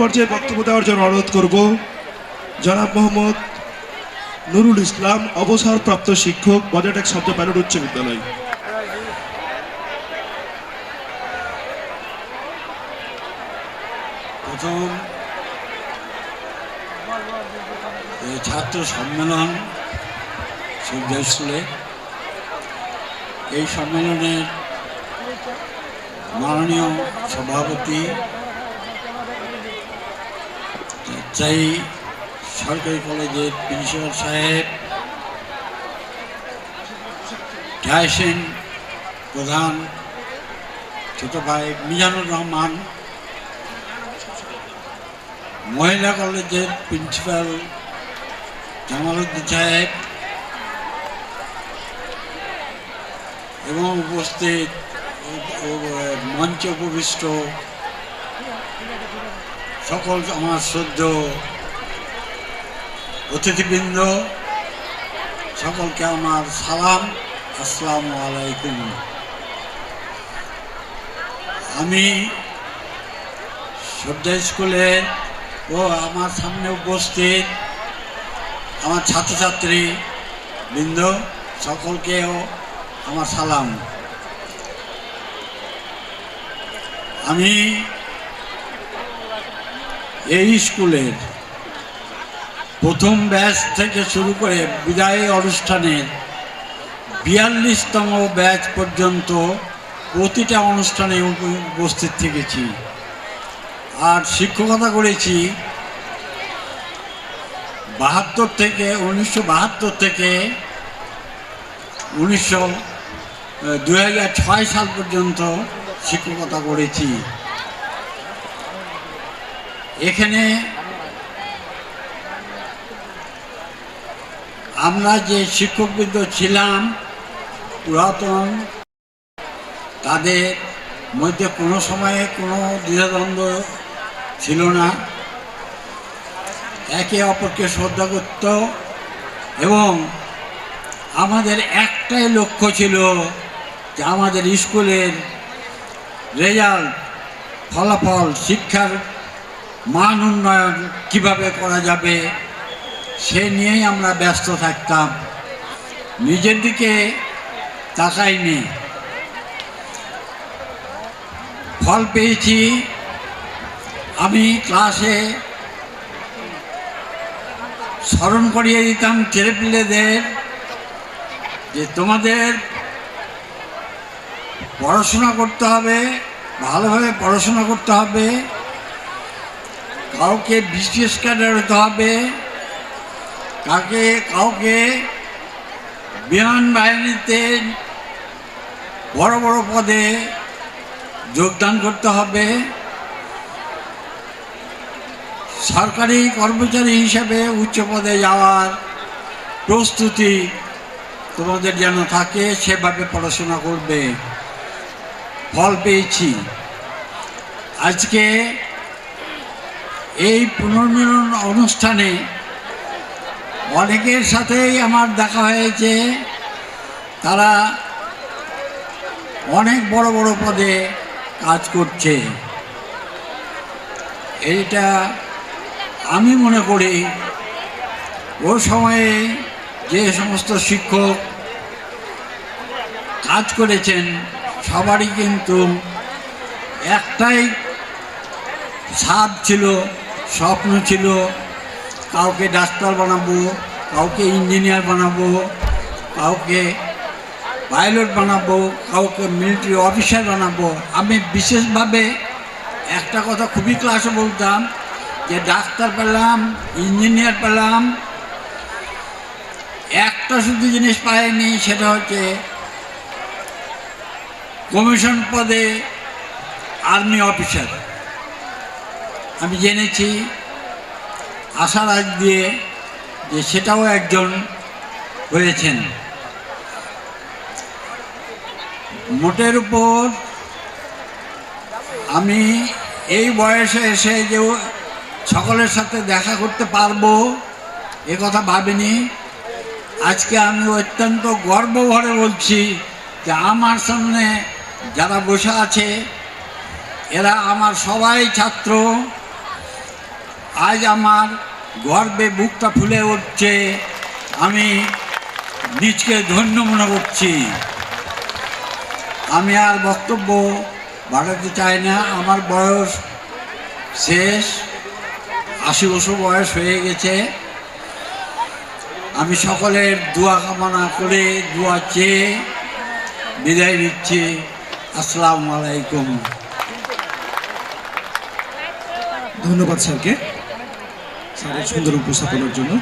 পর্যায়ে বক্তব্য দেওয়ার জন্য অনুরোধ করব। জনাব মোহাম্মদ নুরুল ইসলাম, অবসরপ্রাপ্ত শিক্ষক বজাটেক শব্দ প্যারোড উচ্চ বিদ্যালয়। প্রথম ছাত্র সম্মেলন সুবিধা স্কুলে। এই সম্মেলনের মাননীয় সভাপতি চাই সরকারি কলেজের প্রিন্সিপাল সাহেব ডাইসেন প্রধান ছোট ভাই মিজানুর রহমান, মহিলা কলেজের প্রিন্সিপাল জামালউদ্দিন সাহেব এবং উপস্থিত মঞ্চে উপবিষ্ট সকল আমার সদ্য অতিথিবৃন্দ, সকলকে আমার সালাম, আসসালামু আলাইকুম। আমি শ্রদ্ধা স্কুলে ও আমার সামনে উপস্থিত আমার ছাত্রছাত্রী বৃন্দ, সকলকেও আমার সালাম। আমি এই স্কুলের প্রথম ব্যাচ থেকে শুরু করে বিদায় অনুষ্ঠানের বিয়াল্লিশতম ব্যাচ পর্যন্ত প্রতিটা অনুষ্ঠানে উপস্থিত থেকেছি। আর শিক্ষকতা করেছি বাহাত্তর থেকে উনিশশো বাহাত্তর থেকে উনিশশো দু সাল পর্যন্ত শিক্ষকতা করেছি। এখানে আমরা যে শিক্ষকবৃন্দ ছিলাম, পুরাতন, তাদের মধ্যে কোনো সময়ে কোনো দ্বিধাদ্বন্দ্ব ছিল না। একে অপরকে শ্রদ্ধা করত এবং আমাদের একটাই লক্ষ্য ছিল যে আমাদের স্কুলের রেজাল্ট, ফলাফল, শিক্ষার মান উন্নয়ন কীভাবে করা যাবে, সে নিয়েই আমরা ব্যস্ত থাকতাম। নিজের দিকে তাকাইনি ফল পেয়েছি। আমি ক্লাসে স্মরণ করিয়ে দিতাম ছেলেপিলেদের যে তোমাদের পড়াশোনা করতে হবে, ভালোভাবে পড়াশোনা করতে হবে। কাউকে বিশেষ ক্যাডার হতে হবে, কাকে কাউকে বিমান বাহিনীতে বড় বড় পদে যোগদান করতে হবে। সরকারি কর্মচারী হিসেবে উচ্চ পদে যাওয়ার প্রস্তুতি তোমাদের যেন থাকে, সেভাবে পড়াশোনা করবে। ফল পেয়েছি। আজকে এই পুনর্মিলন অনুষ্ঠানে অনেকের সাথেই আমার দেখা হয়েছে। তারা অনেক বড় বড় পদে কাজ করছে। এইটা আমি মনে করি, ও সময়ে যে সমস্ত শিক্ষক কাজ করেছেন, সবারই কিন্তু একটাই সাপ ছিল স্বপ্ন ছিল কাউকে ডাক্তার বানাবো, কাউকে ইঞ্জিনিয়ার বানাবো, কাউকে পাইলট বানাবো, কাউকে মিলিটারি অফিসার বানাবো। আমি বিশেষভাবে একটা কথা খুবই ক্লাসে বলতাম যে ডাক্তার পেলাম, ইঞ্জিনিয়ার পেলাম, একটা শুধু জিনিস পাইনি, সেটা হচ্ছে কমিশন পদে আর্মি অফিসার। আমি জেনেছি আশার আগ দিয়ে যে সেটাও একজন হয়েছেন। মোটের উপর আমি এই বয়সে এসে যে সকলের সাথে দেখা করতে পারব, এ কথা ভাবিনি। আজকে আমি অত্যন্ত গর্ব ভরে বলছি যে আমার সামনে যারা বসে আছে, এরা আমার সবাই ছাত্র। আজ আমার গর্বে বুকটা ফুলে উঠছে। আমি নিজকে ধন্য মনে করছি। আমি আর বক্তব্য বাড়াতে চাই না। আমার বয়স শেষ, আশি বছর বয়স হয়ে গেছে। আমি সকলের দোয়া কামনা করে দোয়া চেয়ে বিদায় নিচ্ছি। আসসালামু আলাইকুম। ধন্যবাদ স্যারকে। সুন্দর উপস্থাপনার জন্য।